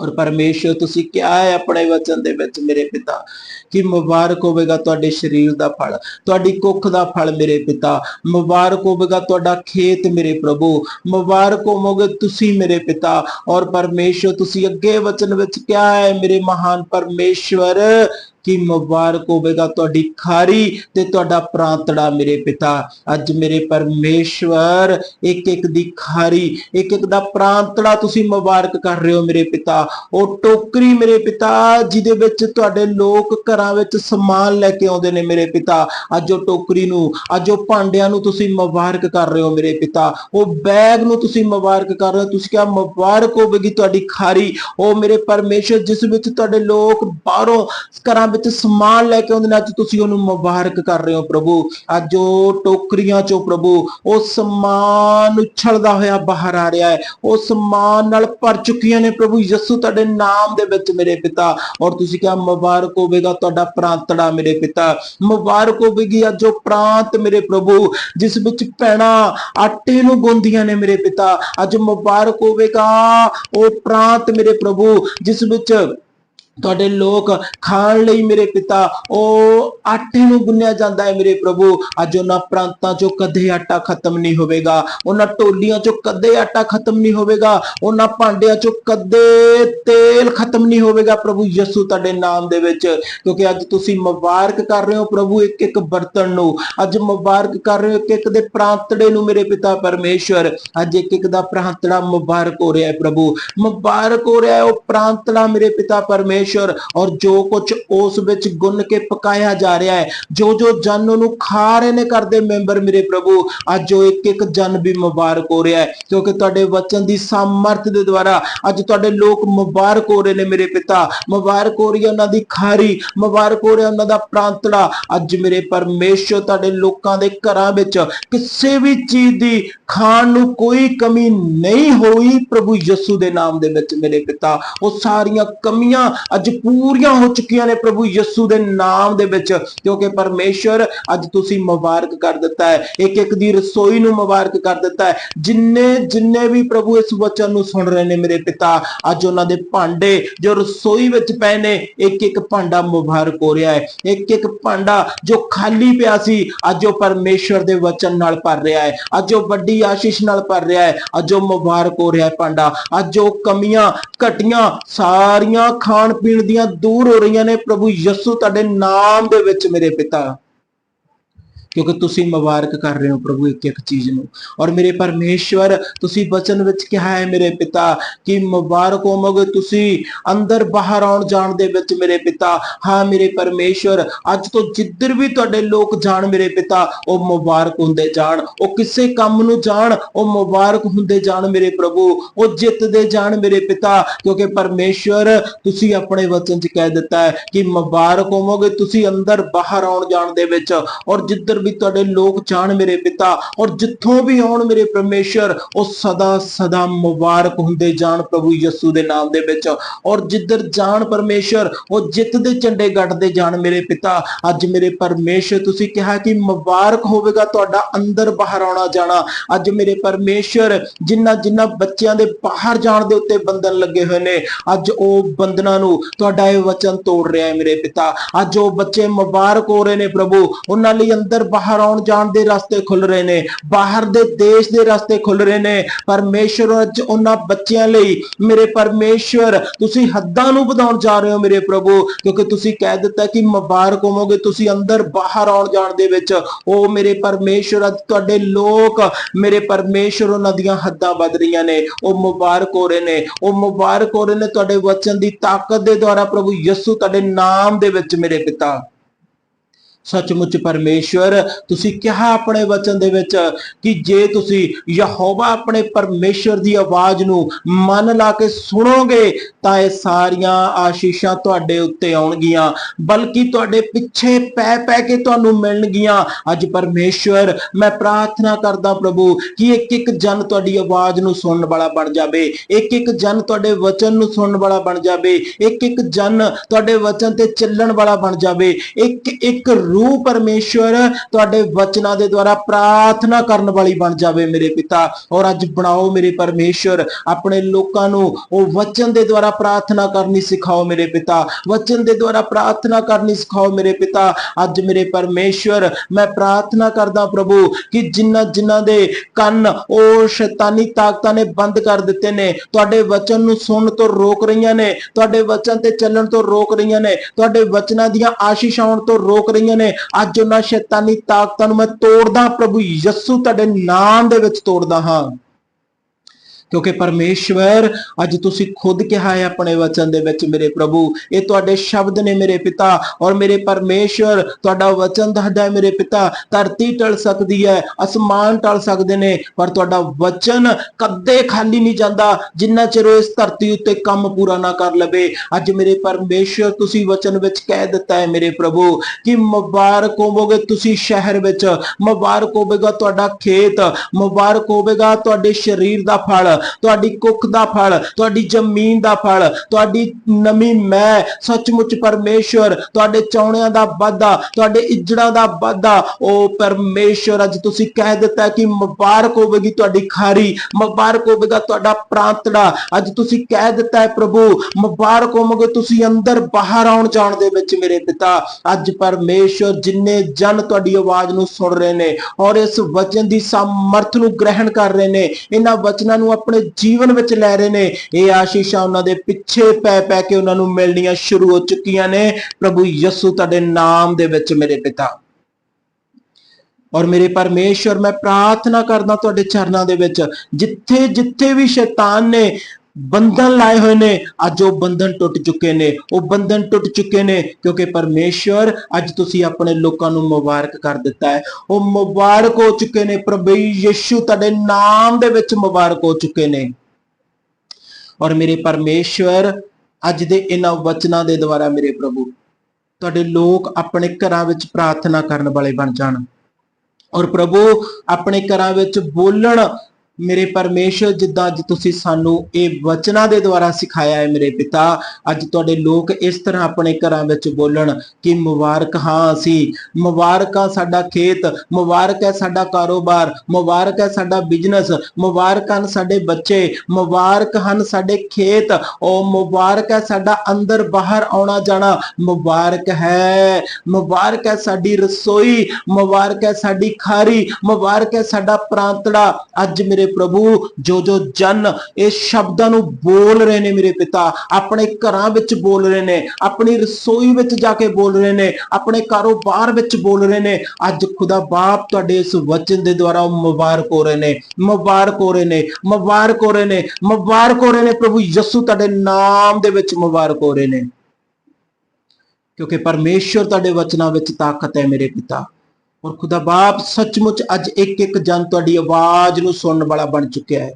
ਔਰ ਪਰਮੇਸ਼ਰ, ਤੁਸੀਂ ਕਿਹਾ ਹੈ ਆਪਣੇ ਵਚਨ ਦੇ ਵਿੱਚ ਮੇਰੇ ਪਿਤਾ? ਕਿ ਮੁਬਾਰਕ ਹੋਵੇਗਾ ਤੁਹਾਡੇ ਸਰੀਰ ਦਾ ਫਲ, ਤੁਹਾਡੀ ਕੁੱਖ ਦਾ ਫਲ ਮੇਰੇ ਪਿਤਾ। ਮੁਬਾਰਕ ਹੋਵੇਗਾ ਤੁਹਾਡਾ ਖੇਤ ਮੇਰੇ ਪ੍ਰਭੂ। ਮੁਬਾਰਕ ਹੋਵੋਗੇ ਤੁਸੀਂ ਮੇਰੇ ਪਿਤਾ। ਔਰ ਪਰਮੇਸ਼ਰ, ਤੁਸੀਂ ਅੱਗੇ ਵਚਨ ਵਿੱਚ ਕਿਹਾ ਹੈ ਮੇਰੇ ਮਹਾਨ ਪਰਮੇਸ਼ਵਰ? ਕਿ ਮੁਬਾਰਕ ਹੋਵੇਗਾ ਤੁਹਾਡੀ ਖਾਰੀ ਤੇ ਤੁਹਾਡਾ ਪ੍ਰਾਂਤੜਾ ਮੇਰੇ ਪਿਤਾ। ਅੱਜ ਮੇਰੇ ਪਰਮੇਸ਼ਵਰ ਇੱਕ ਇੱਕ ਦੀ ਖਾਰੀ ਇੱਕ ਇੱਕ ਦਾ ਪ੍ਰਾਂਤੜਾ ਤੁਸੀਂ ਮੁਬਾਰਕ ਕਰ ਰਹੇ ਹੋ ਮੇਰੇ ਪਿਤਾ। ਉਹ ਟੋਕਰੀ ਮੇਰੇ ਪਿਤਾ, ਜਿਹਦੇ ਵਿੱਚ ਤੁਹਾਡੇ ਲੋਕ ਘਰਾਂ ਵਿੱਚ ਸਮਾਨ ਲੈ ਕੇ ਆਉਂਦੇ ਨੇ ਮੇਰੇ ਪਿਤਾ। ਅੱਜ ਉਹ ਟੋਕਰੀ ਨੂੰ, ਅੱਜ ਉਹ ਭਾਂਡਿਆਂ ਨੂੰ ਤੁਸੀਂ ਮੁਬਾਰਕ ਕਰ ਰਹੇ ਹੋ ਮੇਰੇ ਪਿਤਾ। ਉਹ ਬੈਗ ਨੂੰ ਤੁਸੀਂ ਮੁਬਾਰਕ ਕਰ ਰਹੇ ਹੋ। ਤੁਸੀਂ ਕਿਹਾ ਮੁਬਾਰਕ ਹੋਵੇਗੀ ਤੁਹਾਡੀ ਖਾਰੀ। ਉਹ ਮੇਰੇ ਪਰਮੇਸ਼ਰ ਜਿਸ ਵਿੱਚ ਤੁਹਾਡੇ ਲੋਕ ਬਾਹਰੋਂ ਘਰਾਂ ਵਿੱਚ ਸਮਾਨ ਲੈ ਕੇ ਆਉਂਦੇ ਨੇ, ਅੱਜ ਤੁਸੀਂ ਉਹਨੂੰ ਮੁਬਾਰਕ ਕਰ ਰਹੇ ਹੋ ਪ੍ਰਭੂ। ਅੱਜ ਉਹ ਟੋਕਰੀਆਂ ਚੋਂ ਪ੍ਰਭੂ, ਉਹ ਸਮਾਨ ਉਛਲਦਾ ਹੋਇਆ ਬਾਹਰ ਆ ਰਿਹਾ ਹੈ। ਉਹ ਸਮਾਨ ਨਾਲ ਭਰ ਚੁੱਕੀਆਂ ਨੇ ਪ੍ਰਭੂ, ਯਿਸੂ ਤੁਹਾਡੇ ਨਾਮ ਦੇ ਵਿੱਚ ਮੇਰੇ ਪਿਤਾ। ਔਰ ਤੁਸੀਂ ਕਿਹਾ, ਮੁਬਾਰਕ ਹੋਵੇਗਾ ਤੁਹਾਡਾ ਪ੍ਰਾਂਤੜਾ ਮੇਰੇ ਪਿਤਾ। ਮੁਬਾਰਕ ਹੋਵੇਗੀ ਅੱਜ ਉਹ ਪ੍ਰਾਂਤ ਮੇਰੇ ਪ੍ਰਭੂ, ਜਿਸ ਵਿੱਚ ਪੈਣਾ ਆਟੇ ਨੂੰ ਗੁੰਦੀਆਂ ਨੇ ਮੇਰੇ ਪਿਤਾ। ਅੱਜ ਮੁਬਾਰਕ ਹੋਵੇਗਾ ਉਹ ਪ੍ਰਾਂਤ ਮੇਰੇ ਪ੍ਰਭੂ, ਜਿਸ ਵਿੱਚ ਤੁਹਾਡੇ ਲੋਕ ਖਾਣ ਲਈ ਮੇਰੇ ਪਿਤਾ, ਉਹ ਆਟੇ ਨੂੰ ਗੁੰਨਿਆ ਜਾਂਦਾ ਹੈ ਮੇਰੇ ਪ੍ਰਭੂ। ਅੱਜ ਉਹਨਾਂ ਪ੍ਰਾਂਤਾਂ ਚੋਂ ਕਦੇ ਆਟਾ ਖਤਮ ਨਹੀਂ ਹੋਵੇਗਾ। ਉਹਨਾਂ ਟੋਲੀਆਂ ਚੋਂ ਕਦੇ ਆਟਾ ਖਤਮ ਨਹੀਂ ਹੋਵੇਗਾ। ਉਹਨਾਂ ਭਾਂਡਿਆਂ ਚੋਂ ਕਦੇ ਤੇਲ ਖਤਮ ਨਹੀਂ ਹੋਵੇਗਾ। ਪ੍ਰਭੂ ਯਿਸੂ ਤੁਹਾਡੇ ਨਾਮ ਦੇ ਵਿੱਚ, ਕਿਉਂਕਿ ਅੱਜ ਤੁਸੀਂ ਮੁਬਾਰਕ ਕਰ ਰਹੇ ਹੋ ਪ੍ਰਭੂ ਇੱਕ ਇੱਕ ਬਰਤਨ ਨੂੰ। ਅੱਜ ਮੁਬਾਰਕ ਕਰ ਰਹੇ ਹੋ ਇੱਕ ਇੱਕ ਦੇ ਪ੍ਰਾਂਤੜੇ ਨੂੰ ਮੇਰੇ ਪਿਤਾ ਪਰਮੇਸ਼ਵਰ। ਅੱਜ ਇੱਕ ਇੱਕ ਦਾ ਪ੍ਰਾਂਤੜਾ ਮੁਬਾਰਕ ਹੋ ਰਿਹਾ ਹੈ ਪ੍ਰਭੂ। ਮੁਬਾਰਕ ਹੋ ਰਿਹਾ ਹੈ ਉਹ ਪ੍ਰਾਂਤੜਾ ਮੇਰੇ ਪਿਤਾ ਪਰਮੇਸ਼ਵਰ ਔਰ ਜੋ ਕੁਝ ਉਸ ਵਿੱਚ ਗੁੰਨ ਕੇ ਪਕਾਇਆ ਜਾ ਰਿਹਾ ਹੈ, ਜੋ ਜੋ ਜਨ ਉਹਨੂੰ ਖਾ ਰਹੇ ਨੇ ਕਰਦੇ ਮੈਂਬਰ ਮੇਰੇ ਪ੍ਰਭੂ, ਅੱਜ ਉਹ ਇੱਕ ਇੱਕ ਜਨ ਵੀ ਮੁਬਾਰਕ ਹੋ ਰਿਹਾ ਹੈ, ਕਿਉਂਕਿ ਤੁਹਾਡੇ ਵਚਨ ਦੀ ਸਾਮਰਥ ਦੇ ਦੁਆਰਾ ਅੱਜ ਤੁਹਾਡੇ ਲੋਕ ਮੁਬਾਰਕ ਹੋ ਰਹੇ ਨੇ ਮੇਰੇ ਪਿਤਾ, ਮੁਬਾਰਕ ਹੋ ਰਹੀ ਹੈ ਉਹਨਾਂ ਦੀ ਖਾਰੀ, ਮੁਬਾਰਕ ਹੋ ਰਿਹਾ ਉਹਨਾਂ ਦਾ ਪ੍ਰਾਂਤੜਾ, ਅੱਜ ਮੇਰੇ ਪਰਮੇਸ਼ਰ ਤੁਹਾਡੇ ਲੋਕਾਂ ਦੇ ਘਰਾਂ ਵਿੱਚ ਕਿਸੇ ਵੀ ਚੀਜ਼ ਦੀ ਖਾਣ ਨੂੰ ਕੋਈ ਕਮੀ ਨਹੀਂ ਹੋਈ। ਪ੍ਰਭੂ ਯਿਸੂ ਦੇ ਨਾਮ ਦੇ ਵਿੱਚ ਮੇਰੇ ਪਿਤਾ, ਉਹ ਸਾਰੀਆਂ ਕਮੀਆਂ ਅੱਜ ਪੂਰੀਆਂ ਹੋ ਚੁੱਕੀਆਂ ਨੇ ਪ੍ਰਭੂ ਯਿਸੂ ਦੇ ਨਾਮ ਦੇ ਵਿੱਚ। ਕਿਉਂਕਿ ਪਰਮੇਸ਼ਰ ਅੱਜ ਤੁਸੀਂ ਮੁਬਾਰਕ ਕਰ ਦਿੱਤਾ ਹੈ। ਇੱਕ ਇੱਕ ਦੀ ਰਸੋਈ ਨੂੰ ਮੁਬਾਰਕ ਕਰ ਦਿੱਤਾ ਹੈ। ਜਿੰਨੇ ਜਿੰਨੇ ਵੀ ਪ੍ਰਭੂ ਇਸ ਵਚਨ ਨੂੰ ਸੁਣ ਰਹੇ ਨੇ ਮੇਰੇ ਪਿਤਾ, ਅੱਜ ਉਹਨਾਂ ਦੇ ਭਾਂਡੇ ਜੋ ਰਸੋਈ ਵਿੱਚ ਪਏ ਨੇ ਇੱਕ ਇੱਕ ਭਾਂਡਾ ਮੁਬਾਰਕ ਹੋ ਰਿਹਾ ਹੈ। ਇੱਕ ਇੱਕ ਭਾਂਡਾ ਜੋ ਖਾਲੀ ਪਿਆ ਸੀ, ਅੱਜ ਉਹ ਪਰਮੇਸ਼ਰ ਦੇ ਵਚਨ ਨਾਲ ਭਰ ਰਿਹਾ ਹੈ। ਅੱਜ ਉਹ ਵੱਡੀ ਆਸ਼ੀਸ਼ ਨਾਲ ਭਰ ਰਿਹਾ ਹੈ। ਅੱਜ ਉਹ ਮੁਬਾਰਕ ਹੋ ਰਿਹਾ ਹੈ ਭਾਂਡਾ ਅੱਜ ਉਹ ਕਮੀਆਂ, ਘਟੀਆਂ, ਸਾਰੀਆਂ ਖਾਣ ਪੀਣ ਦੀਆਂ ਦੂਰ ਹੋ ਰਹੀਆਂ ਨੇ। ਪ੍ਰਭੂ ਯਿਸੂ ਤੁਹਾਡੇ ਨਾਮ ਦੇ ਵਿੱਚ ਮੇਰੇ ਪਿਤਾ। ਕਿਉਂਕਿ ਤੁਸੀਂ ਮੁਬਾਰਕ ਕਰ ਰਹੇ ਹੋ ਪ੍ਰਭੂ ਇੱਕ ਇੱਕ ਚੀਜ਼ ਨੂੰ। ਔਰ ਮੇਰੇ ਪਰਮੇਸ਼ਵਰ, ਤੁਸੀਂ ਬਚਨ ਵਿੱਚ ਕਿਹਾ ਹੈ ਮੇਰੇ ਪਿਤਾ ਕਿ ਮੁਬਾਰਕ ਹੋਵੋਗੇ, ਤੁਸੀਂ ਅੰਦਰ ਬਾਹਰ ਆਉਣ ਜਾਣ ਦੇ ਵਿੱਚ ਮੇਰੇ ਪਿਤਾ। ਹਾਂ, ਮੇਰੇ ਪਰਮੇਸ਼ਵਰ, ਅੱਜ ਤੋਂ ਜਿੱਧਰ ਵੀ ਤੁਹਾਡੇ ਲੋਕ ਜਾਣ ਮੇਰੇ ਪਿਤਾ, ਉਹ ਮੁਬਾਰਕ ਹੁੰਦੇ ਜਾਣ। ਉਹ ਕਿਸੇ ਕੰਮ ਨੂੰ ਜਾਣ, ਉਹ ਮੁਬਾਰਕ ਹੁੰਦੇ ਜਾਣ ਮੇਰੇ ਪ੍ਰਭੂ। ਉਹ ਜਿੱਤਦੇ ਜਾਣ ਮੇਰੇ ਪਿਤਾ, ਕਿਉਂਕਿ ਪਰਮੇਸ਼ਵਰ, ਤੁਸੀਂ ਆਪਣੇ ਵਚਨ 'ਚ ਕਹਿ ਦਿੱਤਾ ਹੈ ਕਿ ਮੁਬਾਰਕ ਹੋਵੋਗੇ, ਤੁਸੀਂ ਅੰਦਰ ਬਾਹਰ ਆਉਣ ਜਾਣ ਦੇ ਵਿੱਚ। ਔਰ ਜਿੱਧਰ ਵੀ ਤੁਹਾਡੇ ਲੋਕ ਜਾਣ ਮੇਰੇ ਪਿਤਾ ਔਰ ਜਿੱਥੋਂ ਵੀ ਆਉਣ ਮੇਰੇ ਪਰਮੇਸ਼ਰ, ਉਹ ਸਦਾ ਸਦਾ ਮੁਬਾਰਕ ਹੁੰਦੇ ਜਾਣ ਪ੍ਰਭੂ ਯਿਸੂ ਦੇ ਨਾਮ ਦੇ ਵਿੱਚ ਔਰ ਜਿੱਧਰ ਜਾਣ ਪਰਮੇਸ਼ਰ, ਉਹ ਜਿੱਤ ਦੇ ਝੰਡੇ ਗੱਡਦੇ ਜਾਣ ਮੇਰੇ ਪਿਤਾ। ਅੱਜ ਮੇਰੇ ਪਰਮੇਸ਼ਰ, ਤੁਸੀਂ ਕਿਹਾ ਕਿ ਮੁਬਾਰਕ ਹੋਵੇਗਾ ਤੁਹਾਡਾ ਅੰਦਰ ਬਾਹਰ ਆਉਣਾ ਜਾਣਾ। ਅੱਜ ਮੇਰੇ ਪਰਮੇਸ਼ਰ, ਜਿੰਨਾ ਜਿੰਨਾ ਬੱਚਿਆਂ ਦੇ ਬਾਹਰ ਜਾਣ ਦੇ ਉੱਤੇ ਬੰਧਨ ਲੱਗੇ ਹੋਏ ਨੇ, ਅੱਜ ਉਹ ਬੰਧਨਾਂ ਨੂੰ ਤੁਹਾਡਾ ਇਹ ਵਚਨ ਤੋੜ ਰਿਹਾ ਹੈ ਮੇਰੇ ਪਿਤਾ। ਅੱਜ ਉਹ ਬੱਚੇ ਮੁਬਾਰਕ ਹੋ ਰਹੇ ਨੇ ਪ੍ਰਭੂ। ਉਹਨਾਂ ਲਈ ਅੰਦਰ ਬਾਹਰ ਆਉਣ ਜਾਣ ਦੇ ਰਸਤੇ ਖੁੱਲ ਰਹੇ ਨੇ, ਬਾਹਰ ਦੇ ਦੇਸ਼ ਦੇ ਰਸਤੇ ਖੁੱਲ ਰਹੇ ਨੇ ਪਰਮੇਸ਼ਰ ਅੱਜ ਉਹਨਾਂ ਬੱਚਿਆਂ ਲਈ, ਮੇਰੇ ਪਰਮੇਸ਼ਰ ਤੁਸੀਂ ਹੱਦਾਂ ਨੂੰ ਵਧਾਉਣ ਜਾ ਰਹੇ ਹੋ ਮੇਰੇ ਪ੍ਰਭੂ, ਕਿਉਂਕਿ ਤੁਸੀਂ ਕਹਿ ਦਿੱਤਾ ਕਿ ਮੁਬਾਰਕ ਹੋਵੋਗੇ, ਤੁਸੀਂ ਅੰਦਰ ਬਾਹਰ ਆਉਣ ਜਾਣ ਦੇ ਵਿੱਚ, ਉਹ ਮੇਰੇ ਪਰਮੇਸ਼ਰ ਅੱਜ ਤੁਹਾਡੇ ਲੋਕ ਮੇਰੇ ਪਰਮੇਸ਼ਰ ਉਹਨਾਂ ਦੀਆਂ ਹੱਦਾਂ ਵੱਧ ਰਹੀਆਂ ਨੇ, ਉਹ ਮੁਬਾਰਕ ਹੋ ਰਹੇ ਨੇ, ਉਹ ਮੁਬਾਰਕ ਹੋ ਰਹੇ ਨੇ ਤੁਹਾਡੇ ਵਚਨ ਦੀ ਤਾਕਤ ਦੇ ਦੁਆਰਾ ਪ੍ਰਭੂ ਯਿਸੂ ਤੁਹਾਡੇ ਨਾਮ ਦੇ ਵਿੱਚ ਮੇਰੇ ਪਿਤਾ। ਸੱਚਮੁੱਚ ਪਰਮੇਸ਼ਵਰ, ਤੁਸੀਂ ਕਿਹਾ ਆਪਣੇ ਵਚਨ ਦੇ ਵਿੱਚ ਕਿ ਜੇ ਤੁਸੀਂ ਯਹੋਵਾ ਆਪਣੇ ਪਰਮੇਸ਼ਵਰ ਦੀ ਆਵਾਜ਼ ਨੂੰ ਮਨ ਲਾ ਕੇ ਸੁਣੋਗੇ, ਤਾਂ ਇਹ ਸਾਰੀਆਂ ਆਸ਼ੀਸ਼ਾਂ ਤੁਹਾਡੇ ਉੱਤੇ ਆਉਣਗੀਆਂ, ਬਲਕਿ ਤੁਹਾਡੇ ਪਿੱਛੇ ਪੈ ਪੈ ਕੇ ਤੁਹਾਨੂੰ ਮਿਲਣਗੀਆਂ। ਅੱਜ ਪਰਮੇਸ਼ਵਰ, ਮੈਂ ਪ੍ਰਾਰਥਨਾ ਕਰਦਾ ਪ੍ਰਭੂ ਕਿ ਇੱਕ ਇੱਕ ਜਨ ਤੁਹਾਡੀ ਆਵਾਜ਼ ਨੂੰ ਸੁਣਨ ਵਾਲਾ ਬਣ ਜਾਵੇ ਇੱਕ ਇੱਕ ਜਨ ਤੁਹਾਡੇ ਵਚਨ ਨੂੰ ਸੁਣਨ ਵਾਲਾ ਬਣ ਜਾਵੇ ਇੱਕ ਇੱਕ ਜਨ ਤੁਹਾਡੇ ਵਚਨ ਤੇ ਚੱਲਣ ਵਾਲਾ ਬਣ ਜਾਵੇ ਇੱਕ ਇੱਕ ਰੂਹ ਪਰਮੇਸ਼ਵਰ ਤੁਹਾਡੇ ਵਚਨਾਂ ਦੇ ਦੁਆਰਾ ਪ੍ਰਾਰਥਨਾ ਕਰਨ ਵਾਲੀ ਬਣ ਜਾਵੇ ਮੇਰੇ ਪਿਤਾ, ਔਰ ਅੱਜ ਬਣਾਓ ਮੇਰੇ ਪਰਮੇਸ਼ਵਰ, ਆਪਣੇ ਲੋਕਾਂ ਨੂੰ ਉਹ ਵਚਨ ਦੇ ਦੁਆਰਾ ਪ੍ਰਾਰਥਨਾ ਕਰਨੀ ਸਿਖਾਓ ਮੇਰੇ ਪਿਤਾ, ਵਚਨ ਦੇ ਦੁਆਰਾ ਪ੍ਰਾਰਥਨਾ ਕਰਨੀ ਸਿਖਾਓ ਮੇਰੇ ਪਿਤਾ, ਅੱਜ ਮੇਰੇ ਪਰਮੇਸ਼ਵਰ, ਮੈਂ ਪ੍ਰਾਰਥਨਾ ਕਰਦਾ ਪ੍ਰਭੂ ਕਿ ਜਿਨ੍ਹਾਂ ਜਿਨ੍ਹਾਂ ਦੇ ਕੰਨ ਉਹ ਸ਼ੈਤਾਨੀ ਤਾਕਤਾਂ ਨੇ ਬੰਦ ਕਰ ਦਿੱਤੇ ਨੇ, ਤੁਹਾਡੇ ਵਚਨ ਨੂੰ ਸੁਣਨ ਤੋਂ ਰੋਕ ਰਹੀਆਂ ਨੇ, ਤੁਹਾਡੇ ਵਚਨ ਤੇ ਚੱਲਣ ਤੋਂ ਰੋਕ ਰਹੀਆਂ ਨੇ, ਤੁਹਾਡੇ ਵਚਨਾਂ ਦੀਆਂ ਆਸ਼ੀਸ਼ਾਂ ਆਉਣ ਤੋਂ ਰੋਕ ਰਹੀਆਂ ਨੇ, ਅੱਜ ਉਹਨਾਂ ਸ਼ੈਤਾਨੀ ਤਾਕਤਾਂ ਨੂੰ ਮੈਂ ਤੋੜਦਾ, ਪ੍ਰਭੂ ਯਿਸੂ ਤੁਹਾਡੇ ਨਾਮ ਦੇ ਵਿੱਚ ਤੋੜਦਾ ਹਾਂ। ਕਿਉਂਕਿ ਪਰਮੇਸ਼ਵਰ, ਅੱਜ ਤੁਸੀਂ ਖੁਦ ਕਿਹਾ ਹੈ ਆਪਣੇ ਵਚਨ ਦੇ ਵਿੱਚ ਮੇਰੇ ਪ੍ਰਭੂ, ਇਹ ਤੁਹਾਡੇ ਸ਼ਬਦ ਨੇ ਮੇਰੇ ਪਿਤਾ ਔਰ ਮੇਰੇ ਪਰਮੇਸ਼ਵਰ, ਤੁਹਾਡਾ ਵਚਨ ਦੱਸਦਾ ਹੈ ਮੇਰੇ ਪਿਤਾ, ਧਰਤੀ ਟਲ ਸਕਦੀ ਹੈ, ਅਸਮਾਨ ਟਲ ਸਕਦੇ ਨੇ, ਪਰ ਤੁਹਾਡਾ ਵਚਨ ਕਦੇ ਖਾਲੀ ਨਹੀਂ ਜਾਂਦਾ, ਜਿੰਨਾ ਚਿਰ ਉਹ ਇਸ ਧਰਤੀ ਉੱਤੇ ਕੰਮ ਪੂਰਾ ਨਾ ਕਰ ਲਵੇ। ਅੱਜ ਮੇਰੇ ਪਰਮੇਸ਼ਵਰ, ਤੁਸੀਂ ਵਚਨ ਵਿੱਚ ਕਹਿ ਦਿੱਤਾ ਹੈ ਮੇਰੇ ਪ੍ਰਭੂ, ਕਿ ਮੁਬਾਰਕ ਹੋਵੋਗੇ ਤੁਸੀਂ ਸ਼ਹਿਰ ਵਿੱਚ, ਮੁਬਾਰਕ ਹੋਵੇਗਾ ਤੁਹਾਡਾ ਖੇਤ, ਮੁਬਾਰਕ ਹੋਵੇਗਾ ਤੁਹਾਡੇ ਸਰੀਰ ਦਾ ਫਲ ਤੁਹਾਡੀ ਕੁੱਖ ਦਾ ਫਲ, ਤੁਹਾਡੀ ਜ਼ਮੀਨ ਦਾ ਫਲ, ਤੁਹਾਡੀ ਨਵੀਂ ਮੈਂ, ਸੱਚਮੁੱਚ ਪਰਮੇਸ਼ਵਰ, ਤੁਹਾਡੇ ਚੌਣਿਆਂ ਦਾ ਵਾਧਾ, ਤੁਹਾਡੇ ਇੱਜੜਾਂ ਦਾ ਵਾਧਾ। ਉਹ ਪਰਮੇਸ਼ਵਰ, ਅੱਜ ਤੁਸੀਂ ਕਹਿ ਦਿੱਤਾ ਕਿ ਮੁਬਾਰਕ ਹੋਵੇਗੀ ਤੁਹਾਡੀ ਖਾਰੀ, ਮੁਬਾਰਕ ਹੋਵੇਗਾ ਤੁਹਾਡਾ ਪ੍ਰਾਂਤੜਾ। ਅੱਜ ਤੁਸੀਂ ਕਹਿ ਦਿੱਤਾ ਹੈ, ਪ੍ਰਭੂ, ਮੁਬਾਰਕ ਹੋਵੋਗੇ ਤੁਸੀਂ ਅੰਦਰ ਬਾਹਰ ਆਉਣ ਜਾਣ ਦੇ ਵਿੱਚ ਮੇਰੇ ਪਿਤਾ। ਅੱਜ ਪਰਮੇਸ਼ਵਰ ਜਿੰਨੇ ਜਨ ਤੁਹਾਡੀ ਆਵਾਜ਼ ਨੂੰ ਸੁਣ ਰਹੇ ਨੇ ਔਰ ਇਸ ਵਚਨ ਦੀ ਸਮਰਥ ਨੂੰ ਗ੍ਰਹਿਣ ਕਰ ਰਹੇ ਨੇ, ਇਹਨਾਂ ਵਚਨਾਂ ਨੂੰ ਆਪਣੇ ਜੀਵਨ ਵਿੱਚ ਲੈ ਰਹੇ ਨੇ। ਇਹ ਆਸ਼ੀਸ਼ਾਂ ਉਹਨਾਂ ਦੇ ਪਿੱਛੇ ਪੈ ਪੈ ਕੇ ਉਹਨਾਂ ਨੂੰ ਮਿਲਣੀਆਂ ਸ਼ੁਰੂ ਹੋ ਚੁੱਕੀਆਂ ਨੇ। ਪ੍ਰਭੂ ਯਿਸੂ ਤੁਹਾਡੇ ਨਾਮ ਦੇ ਵਿੱਚ ਮੇਰੇ ਪਿਤਾ। ਔਰ ਮੇਰੇ ਪਰਮੇਸ਼ਵਰ ਮੈਂ ਪ੍ਰਾਰਥਨਾ ਕਰਦਾ ਤੁਹਾਡੇ ਚਰਨਾਂ ਦੇ ਵਿੱਚ, ਜਿੱਥੇ ਜਿੱਥੇ ਵੀ ਸ਼ੈਤਾਨ ਨੇ ਬੰਧਨ ਲਾਏ ਹੋਏ ਨੇ। ਅੱਜ ਉਹ ਬੰਧਨ ਟੁੱਟ ਚੁੱਕੇ ਨੇ। ਉਹ ਬੰਧਨ ਟੁੱਟ ਚੁੱਕੇ ਨੇ ਕਿਉਂਕਿ ਪਰਮੇਸ਼ਵਰ ਅੱਜ ਤੁਸੀਂ ਆਪਣੇ ਲੋਕਾਂ ਨੂੰ ਮੁਬਾਰਕ ਕਰ ਦਿੱਤਾ ਹੈ। ਉਹ ਮੁਬਾਰਕ ਹੋ ਚੁੱਕੇ ਨੇ। ਪ੍ਰਭੂ ਯਿਸੂ ਤੁਹਾਡੇ ਨਾਮ ਦੇ ਵਿੱਚ ਮੁਬਾਰਕ ਹੋ ਚੁੱਕੇ ਨੇ। ਔਰ ਮੇਰੇ ਪਰਮੇਸ਼ਵਰ, ਅੱਜ ਦੇ ਇਹਨਾਂ ਵਚਨਾਂ ਦੇ ਦੁਆਰਾ ਮੇਰੇ ਪ੍ਰਭੂ, ਤੁਹਾਡੇ ਲੋਕ ਆਪਣੇ ਘਰਾਂ ਵਿੱਚ ਪ੍ਰਾਰਥਨਾ ਕਰਨ ਵਾਲੇ ਬਣ ਜਾਣ। ਔਰ ਪ੍ਰਭੂ, ਆਪਣੇ ਘਰਾਂ ਵਿੱਚ ਬੋਲਣ ਮੇਰੇ ਪਰਮੇਸ਼ਰ, ਜਿੱਦਾਂ ਅੱਜ ਤੁਸੀਂ ਸਾਨੂੰ ਇਹ ਵਚਨਾਂ ਦੇ ਦੁਆਰਾ ਸਿਖਾਇਆ ਹੈ ਮੇਰੇ ਪਿਤਾ, ਅੱਜ ਤੁਹਾਡੇ ਲੋਕ ਇਸ ਤਰ੍ਹਾਂ ਆਪਣੇ ਘਰਾਂ ਵਿੱਚ ਬੋਲਣ ਕਿ ਮੁਬਾਰਕ, ਹਾਂ, ਅਸੀਂ ਮੁਬਾਰਕ ਆ ਸਾਡਾ ਖੇਤ, ਮੁਬਾਰਕ ਹੈ ਸਾਡਾ ਕਾਰੋਬਾਰ, ਮੁਬਾਰਕ ਹੈ ਸਾਡਾ ਬਿਜ਼ਨਸ ਮੁਬਾਰਕ ਹਨ ਸਾਡੇ ਬੱਚੇ, ਮੁਬਾਰਕ ਹਨ ਸਾਡੇ ਖੇਤ ਉਹ ਮੁਬਾਰਕ ਹੈ ਸਾਡਾ ਅੰਦਰ ਬਾਹਰ ਆਉਣਾ ਜਾਣਾ, ਮੁਬਾਰਕ ਹੈ ਮੁਬਾਰਕ ਹੈ ਸਾਡੀ ਰਸੋਈ, ਮੁਬਾਰਕ ਹੈ ਸਾਡੀ ਖਾਰੀ, ਮੁਬਾਰਕ ਹੈ ਸਾਡਾ ਪ੍ਰਾਂਤੜਾ, ਅੱਜ ਮੇਰੇ ਪ੍ਰਭੂ ਜੋ ਜੋ ਜਨ ਇਹ ਸ਼ਬਦਾਂ ਨੂੰ ਬੋਲ ਰਹੇ ਨੇ ਮੇਰੇ ਪਿਤਾ, ਆਪਣੇ ਘਰਾਂ ਵਿੱਚ ਬੋਲ ਰਹੇ ਨੇ, ਆਪਣੀ ਰਸੋਈ ਵਿੱਚ ਜਾ ਕੇ ਬੋਲ ਰਹੇ ਨੇ, ਆਪਣੇ ਕਾਰੋਬਾਰ ਵਿੱਚ ਬੋਲ ਰਹੇ ਨੇ, ਅੱਜ ਖੁਦਾ ਬਾਪ ਤੁਹਾਡੇ ਇਸ ਵਚਨ ਦੇ ਦੁਆਰਾ ਉਹ ਮੁਬਾਰਕ ਹੋ ਰਹੇ ਨੇ, ਮੁਬਾਰਕ ਹੋ ਰਹੇ ਨੇ, ਮੁਬਾਰਕ ਹੋ ਰਹੇ ਨੇ, ਮੁਬਾਰਕ ਹੋ ਰਹੇ ਨੇ, ਪ੍ਰਭੂ ਯਿਸੂ ਤੁਹਾਡੇ ਨਾਮ ਦੇ ਵਿੱਚ ਮੁਬਾਰਕ ਹੋ ਰਹੇ ਨੇ। ਕਿਉਂਕਿ ਪਰਮੇਸ਼ਰ ਤੁਹਾਡੇ ਵਚਨਾਂ ਵਿੱਚ ਤਾਕਤ ਹੈ ਮੇਰੇ ਪਿਤਾ। ਔਰ ਖੁਦਾ ਬਾਪ ਸੱਚਮੁੱਚ ਅੱਜ ਇੱਕ ਇੱਕ ਜਨ ਤੁਹਾਡੀ ਆਵਾਜ਼ ਨੂੰ ਸੁਣਨ ਵਾਲਾ ਬਣ ਚੁੱਕਿਆ ਹੈ।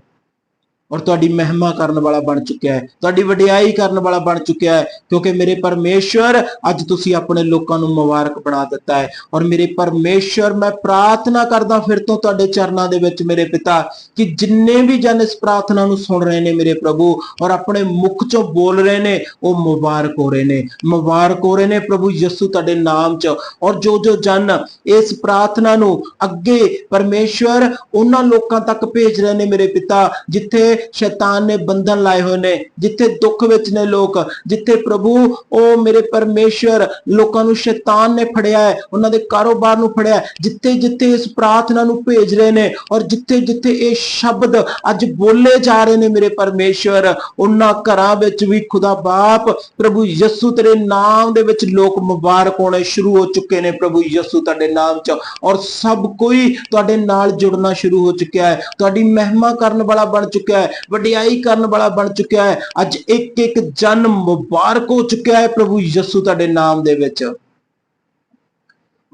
ਔਰ ਤੁਹਾਡੀ ਮਹਿਮਾ ਕਰਨ ਵਾਲਾ ਬਣ ਚੁੱਕਿਆ ਹੈ। ਤੁਹਾਡੀ ਵਡਿਆਈ ਕਰਨ ਵਾਲਾ ਬਣ ਚੁੱਕਿਆ ਹੈ, ਕਿਉਂਕਿ ਮੇਰੇ ਪਰਮੇਸ਼ਵਰ ਅੱਜ ਤੁਸੀਂ ਆਪਣੇ ਲੋਕਾਂ ਨੂੰ ਮੁਬਾਰਕ ਬਣਾ ਦਿੱਤਾ ਹੈ। ਔਰ ਮੇਰੇ ਪਰਮੇਸ਼ਵਰ, ਮੈਂ ਪ੍ਰਾਰਥਨਾ ਕਰਦਾ ਫਿਰ ਤੋਂ ਤੁਹਾਡੇ ਚਰਨਾਂ ਦੇ ਵਿੱਚ ਮੇਰੇ ਪਿਤਾ, ਕਿ ਜਿੰਨੇ ਵੀ ਜਨ ਇਸ ਪ੍ਰਾਰਥਨਾ ਨੂੰ ਸੁਣ ਰਹੇ ਨੇ ਮੇਰੇ ਪ੍ਰਭੂ, ਔਰ ਆਪਣੇ ਮੁਖ ਚੋਂ ਬੋਲ ਰਹੇ ਨੇ, ਉਹ ਮੁਬਾਰਕ ਹੋ ਰਹੇ ਨੇ। ਮੁਬਾਰਕ ਹੋ ਰਹੇ ਨੇ ਪ੍ਰਭੂ ਯਿਸੂ ਤੁਹਾਡੇ ਨਾਮ 'ਚ। ਔਰ ਜੋ ਜੋ ਜਨ ਇਸ ਪ੍ਰਾਰਥਨਾ ਨੂੰ ਅੱਗੇ ਪਰਮੇਸ਼ਵਰ ਉਹਨਾਂ ਲੋਕਾਂ ਤੱਕ ਭੇਜ ਰਹੇ ਨੇ ਮੇਰੇ ਪਿਤਾ, ਜਿੱਥੇ ਸ਼ੈਤਾਨ ਨੇ ਬੰਧਨ ਲਾਏ ਹੋਏ ਨੇ, ਜਿੱਥੇ ਦੁੱਖ ਵਿੱਚ ਨੇ ਲੋਕ, ਜਿੱਥੇ ਪ੍ਰਭੂ, ਉਹ ਮੇਰੇ ਪਰਮੇਸ਼ਵਰ ਲੋਕਾਂ ਨੂੰ ਸ਼ੈਤਾਨ ਨੇ ਫੜਿਆ ਹੈ, ਉਹਨਾਂ ਦੇ ਕਾਰੋਬਾਰ ਨੂੰ ਫੜਿਆ ਹੈ ਜਿੱਥੇ ਜਿੱਥੇ ਇਸ ਪ੍ਰਾਰਥਨਾ ਨੂੰ ਭੇਜ ਰਹੇ ਨੇ ਔਰ ਜਿੱਥੇ ਜਿੱਥੇ ਇਹ ਸ਼ਬਦ ਅੱਜ ਬੋਲੇ ਜਾ ਰਹੇ ਨੇ ਮੇਰੇ ਪਰਮੇਸ਼ਵਰ ਉਹਨਾਂ ਘਰਾਂ ਵਿੱਚ ਵੀ ਖੁਦਾ ਬਾਪ, ਪ੍ਰਭੂ ਯਿਸੂ ਤੇਰੇ ਨਾਮ ਦੇ ਵਿੱਚ ਲੋਕ ਮੁਬਾਰਕ ਹੋਣੇ ਸ਼ੁਰੂ ਹੋ ਚੁੱਕੇ ਨੇ, ਪ੍ਰਭੂ ਯਿਸੂ ਤੁਹਾਡੇ ਨਾਮ 'ਚ ਔਰ ਸਭ ਕੋਈ ਤੁਹਾਡੇ ਨਾਲ ਜੁੜਨਾ ਸ਼ੁਰੂ ਹੋ ਚੁੱਕਿਆ ਹੈ, ਤੁਹਾਡੀ ਮਹਿਮਾ ਕਰਨ ਵਾਲਾ ਬਣ ਚੁੱਕਿਆ ਹੈ ਵਡਿਆਈ ਕਰਨ ਵਾਲਾ ਬਣ ਚੁੱਕਿਆ ਹੈ। ਅੱਜ ਇੱਕ ਇੱਕ ਜਨ ਮੁਬਾਰਕ ਹੋ ਚੁੱਕਿਆ ਹੈ ਪ੍ਰਭੂ ਯਿਸੂ ਤੁਹਾਡੇ ਨਾਮ ਦੇ ਵਿੱਚ।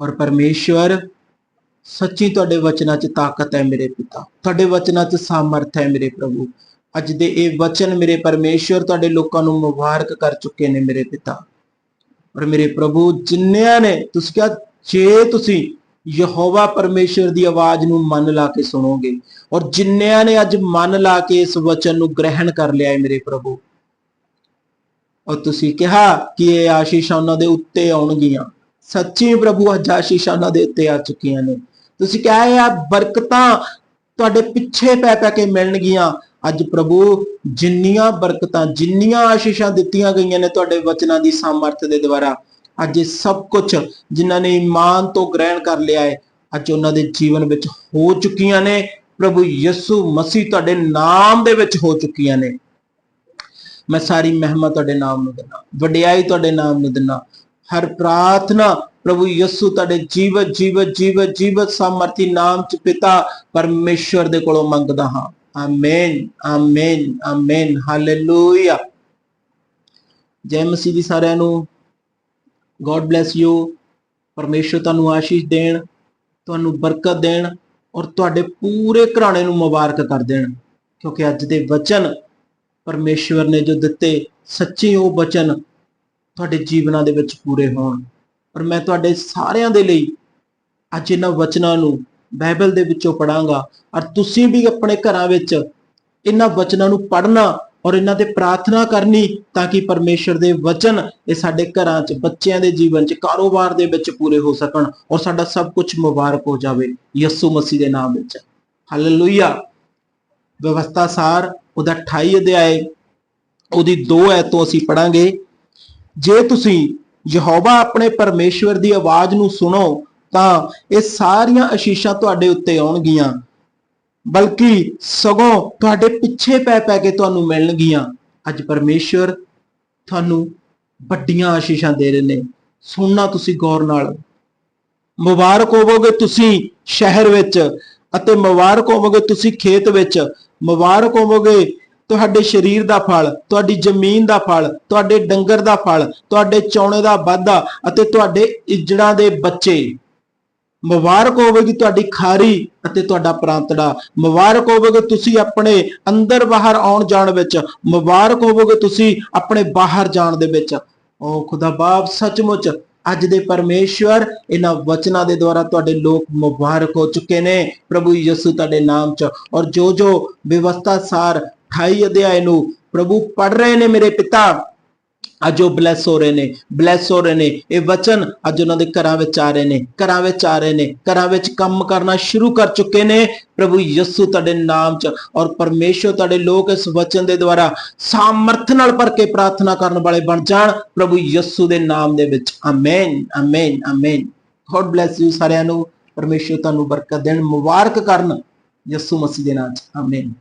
ਔਰ ਪਰਮੇਸ਼ਵਰ, ਸੱਚੀ ਤੁਹਾਡੇ ਵਚਨਾਂ 'ਚ ਤਾਕਤ ਹੈ ਮੇਰੇ ਪਿਤਾ। ਤੁਹਾਡੇ ਵਚਨਾਂ 'ਚ ਸਾਮਰਥ ਹੈ ਮੇਰੇ ਪ੍ਰਭੂ। ਅੱਜ ਦੇ ਇਹ ਵਚਨ ਮੇਰੇ ਪਰਮੇਸ਼ਵਰ ਤੁਹਾਡੇ ਲੋਕਾਂ ਨੂੰ ਮੁਬਾਰਕ ਕਰ ਚੁੱਕੇ ਨੇ ਮੇਰੇ ਪਿਤਾ। ਔਰ ਮੇਰੇ ਪ੍ਰਭੂ, ਜਿੰਨਿਆਂ ਨੇ ਤੁਸੀਂ ਕਿਹਾ, ਜੇ ਤੁਸੀਂ ਯਹੋਵਾ ਪਰਮੇਸ਼ਰ ਦੀ ਆਵਾਜ਼ ਨੂੰ ਮਨ ਲਾ ਕੇ ਸੁਣੋਗੇ ਔਰ ਜਿੰਨਿਆਂ ਨੇ ਅੱਜ ਮਨ ਲਾ ਕੇ ਇਸ ਵਚਨ ਨੂੰ ਗ੍ਰਹਿਣ ਕਰ ਲਿਆ ਹੈ ਮੇਰੇ ਪ੍ਰਭੂ, ਔਰ ਤੁਸੀਂ ਕਿਹਾ ਕਿ ਇਹ ਆਸ਼ੀਸ਼ਾਂ ਉਹਨਾਂ ਦੇ ਉੱਤੇ ਆਉਣਗੀਆਂ। ਸੱਚੀ ਪ੍ਰਭੂ, ਅੱਜ ਆਸ਼ੀਸ਼ਾਂ ਉਹਨਾਂ ਦੇ ਉੱਤੇ ਆ ਚੁੱਕੀਆਂ ਨੇ। ਤੁਸੀਂ ਕਿਹਾ ਆ ਬਰਕਤਾਂ ਤੁਹਾਡੇ ਪਿੱਛੇ ਪੈ ਪੈ ਕੇ ਮਿਲਣਗੀਆਂ। ਅੱਜ ਪ੍ਰਭੂ, ਜਿੰਨੀਆਂ ਬਰਕਤਾਂ, ਜਿੰਨੀਆਂ ਆਸ਼ੀਸ਼ਾਂ ਦਿੱਤੀਆਂ ਗਈਆਂ ਨੇ ਤੁਹਾਡੇ ਵਚਨਾਂ ਦੀ ਸਾਮਰਥ ਦੇ ਦੁਆਰਾ, ਅੱਜ ਇਹ ਸਭ ਕੁਝ ਜਿਨ੍ਹਾਂ ਨੇ ਇਮਾਨ ਤੋਂ ਗ੍ਰਹਿਣ ਕਰ ਲਿਆ ਹੈ, ਅੱਜ ਉਹਨਾਂ ਦੇ ਜੀਵਨ ਵਿੱਚ ਹੋ ਚੁੱਕੀਆਂ ਨੇ। ਪ੍ਰਭੂ ਯਿਸੂ ਮਸੀਹ ਤੁਹਾਡੇ ਨਾਮ ਦੇ ਵਿੱਚ ਹੋ ਚੁੱਕੀਆਂ ਨੇ। ਮੈਂ ਸਾਰੀ ਮਹਿਮਾ ਤੁਹਾਡੇ ਨਾਮ ਨੂੰ ਦਿੰਦਾ, ਵਡਿਆਈ ਤੁਹਾਡੇ ਨਾਮ ਨੂੰ ਦਿੰਦਾ। ਹਰ ਪ੍ਰਾਰਥਨਾ ਪ੍ਰਭੂ ਯਿਸੂ ਤੁਹਾਡੇ ਜੀਵਤ ਜੀਵਤ ਜੀਵਤ ਜੀਵਤ ਸਮਰਥੀ ਨਾਮ ਚ ਪਿਤਾ ਪਰਮੇਸ਼ਵਰ ਦੇ ਕੋਲੋਂ ਮੰਗਦਾ ਹਾਂ। Amen amen amen. ਹਾਲੇਲੂਇਆ। ਜੈ ਮਸੀਹ ਦੀ ਸਾਰਿਆਂ ਨੂੰ। ਗੋਡ ਬlesਸ ਯੂ ਪਰਮੇਸ਼ਵਰ ਤੁਹਾਨੂੰ ਆਸ਼ੀਸ਼ ਦੇਣ, ਤੁਹਾਨੂੰ ਬਰਕਤ ਦੇਣ। ਔਰ ਤੁਹਾਡੇ ਪੂਰੇ ਘਰਾਣੇ ਨੂੰ ਮੁਬਾਰਕ ਕਰ ਦੇਣ। ਕਿਉਂਕਿ ਅੱਜ ਦੇ ਵਚਨ ਪਰਮੇਸ਼ਵਰ ਨੇ ਜੋ ਦਿੱਤੇ, ਸੱਚੀ ਉਹ ਵਚਨ ਤੁਹਾਡੇ ਜੀਵਨਾਂ ਦੇ ਵਿੱਚ ਪੂਰੇ ਹੋਣ। ਔਰ ਮੈਂ ਤੁਹਾਡੇ ਸਾਰਿਆਂ ਦੇ ਲਈ ਅੱਜ ਇਹਨਾਂ ਵਚਨਾਂ ਨੂੰ ਬਾਈਬਲ ਦੇ ਵਿੱਚੋਂ ਪੜਾਂਗਾ ਔਰ ਤੁਸੀਂ ਵੀ ਆਪਣੇ ਘਰਾਂ ਵਿੱਚ ਇਹਨਾਂ ਵਚਨਾਂ ਨੂੰ ਪੜ੍ਹਨਾ ਔਰ ਇਹਨਾਂ ਤੇ ਪ੍ਰਾਰਥਨਾ ਕਰਨੀ ਤਾਂ ਕਿ ਪਰਮੇਸ਼ਰ ਦੇ ਵਚਨ ਇਹ ਸਾਡੇ ਘਰਾਂ 'ਚ, ਬੱਚਿਆਂ ਦੇ ਜੀਵਨ 'ਚ, ਕਾਰੋਬਾਰ ਦੇ ਵਿੱਚ ਪੂਰੇ ਹੋ ਸਕਣ ਔਰ ਸਾਡਾ ਸਭ ਕੁਝ ਮੁਬਾਰਕ ਹੋ ਜਾਵੇ। ਯਿਸੂ ਮਸੀਹ ਦੇ ਨਾਮ ਵਿੱਚ। ਹਾਲੇਲੂਇਆ ਵਿਵਸਥਾ ਸਾਰ, ਉਹਦਾ 28 ਅਧਿਆਏ, ਉਹਦੀ 2 ਐਤੋਂ ਅਸੀਂ ਪੜਾਂਗੇ ਜੇ ਤੁਸੀਂ ਯਹੋਵਾ ਆਪਣੇ ਪਰਮੇਸ਼ਵਰ ਦੀ ਆਵਾਜ਼ ਨੂੰ ਸੁਣੋ, ਤਾਂ ਇਹ ਸਾਰੀਆਂ ਅਸ਼ੀਸ਼ਾਂ ਤੁਹਾਡੇ ਉੱਤੇ ਆਉਣਗੀਆਂ। ਬਲਕਿ ਸਗੋਂ ਤੁਹਾਡੇ ਪਿੱਛੇ ਪੈ ਪੈ ਕੇ ਤੁਹਾਨੂੰ ਮਿਲਣਗੀਆਂ। ਅੱਜ ਪਰਮੇਸ਼ਵਰ ਤੁਹਾਨੂੰ ਵੱਡੀਆਂ ਆਸ਼ੀਸ਼ਾਂ ਦੇ ਰਹੇ ਨੇ। ਸੁਣਨਾ ਤੁਸੀਂ ਗੌਰ ਨਾਲ। ਮੁਬਾਰਕ ਹੋਵੋਗੇ ਤੁਸੀਂ ਸ਼ਹਿਰ ਵਿੱਚ ਅਤੇ ਮੁਬਾਰਕ ਹੋਵੋਗੇ ਤੁਸੀਂ ਖੇਤ ਵਿੱਚ। ਮੁਬਾਰਕ ਹੋਵੋਗੇ ਤੁਹਾਡੇ ਸਰੀਰ ਦਾ ਫਲ, ਤੁਹਾਡੀ ਜ਼ਮੀਨ ਦਾ ਫਲ, ਤੁਹਾਡੇ ਡੰਗਰ ਦਾ ਫਲ, ਤੁਹਾਡੇ ਚੌਣੇ ਦਾ ਵਾਧਾ ਅਤੇ ਤੁਹਾਡੇ ਇੱਜੜਾਂ ਦੇ ਬੱਚੇ। ਮੁਬਾਰਕ ਹੋਵੇਗੀ ਤੁਹਾਡੀ ਖਾਰੀ ਅਤੇ ਤੁਹਾਡਾ ਪ੍ਰਾਂਤੜਾ। ਮੁਬਾਰਕ ਹੋਵੇਗੇ ਤੁਸੀਂ ਆਪਣੇ ਅੰਦਰ ਬਾਹਰ ਆਉਣ ਜਾਣ ਵਿੱਚ। ਮੁਬਾਰਕ ਹੋਵੋਗੇ ਤੁਸੀਂ ਆਪਣੇ ਬਾਹਰ ਜਾਣ ਦੇ ਵਿੱਚ। ਓ ਖੁਦਾ ਬਾਪ, ਸੱਚਮੁੱਚ ਅੱਜ ਦੇ ਪਰਮੇਸ਼ਵਰ ਇਹਨਾਂ ਵਚਨਾਂ ਦੇ ਦੁਆਰਾ ਤੁਹਾਡੇ ਲੋਕ ਮੁਬਾਰਕ ਹੋ ਚੁੱਕੇ ਨੇ ਪ੍ਰਭੂ ਯਿਸੂ ਤੁਹਾਡੇ ਨਾਮ ਚ। ਔਰ ਜੋ ਜੋ ਵਿਵਸਥਾ ਸਾਰ 28 ਅਧਿਆਇ ਨੂੰ ਪ੍ਰਭੂ ਪੜ ਰਹੇ ਨੇ ਮੇਰੇ ਪਿਤਾ ਅੱਜ ਉਹ ਬਲੈਸ ਹੋ ਰਹੇ ਨੇ ਬਲੈਸ ਹੋ ਰਹੇ ਨੇ। ਇਹ ਵਚਨ ਅੱਜ ਉਹਨਾਂ ਦੇ ਘਰਾਂ ਵਿੱਚ ਆ ਰਹੇ ਨੇ, ਘਰਾਂ ਵਿੱਚ ਆ ਰਹੇ ਨੇ, ਘਰਾਂ ਵਿੱਚ ਕੰਮ ਕਰਨਾ ਸ਼ੁਰੂ ਕਰ ਚੁੱਕੇ ਨੇ। ਪ੍ਰਭੂ ਯਿਸੂ ਤੁਹਾਡੇ ਨਾਮ ਚ ਔਰ ਪਰਮੇਸ਼ਰ ਤੁਹਾਡੇ ਲੋਕ ਇਸ ਵਚਨ ਦੇ ਦੁਆਰਾ ਸਾਮਰਥ ਨਾਲ ਭਰ ਕੇ ਪ੍ਰਾਰਥਨਾ ਕਰਨ ਵਾਲੇ ਬਣ ਜਾਣ। ਪ੍ਰਭੂ ਯਿਸੂ ਦੇ ਨਾਮ ਦੇ ਵਿੱਚ। Amen amen amen God bless you ਸਾਰਿਆਂ ਨੂੰ। ਪਰਮੇਸ਼ਰ ਤੁਹਾਨੂੰ ਬਰਕਤ ਦੇਣ, ਮੁਬਾਰਕ ਕਰਨ। ਯਿਸੂ ਮਸੀਹ ਦੇ ਨਾਮ ਚ। ਆਮੇਨ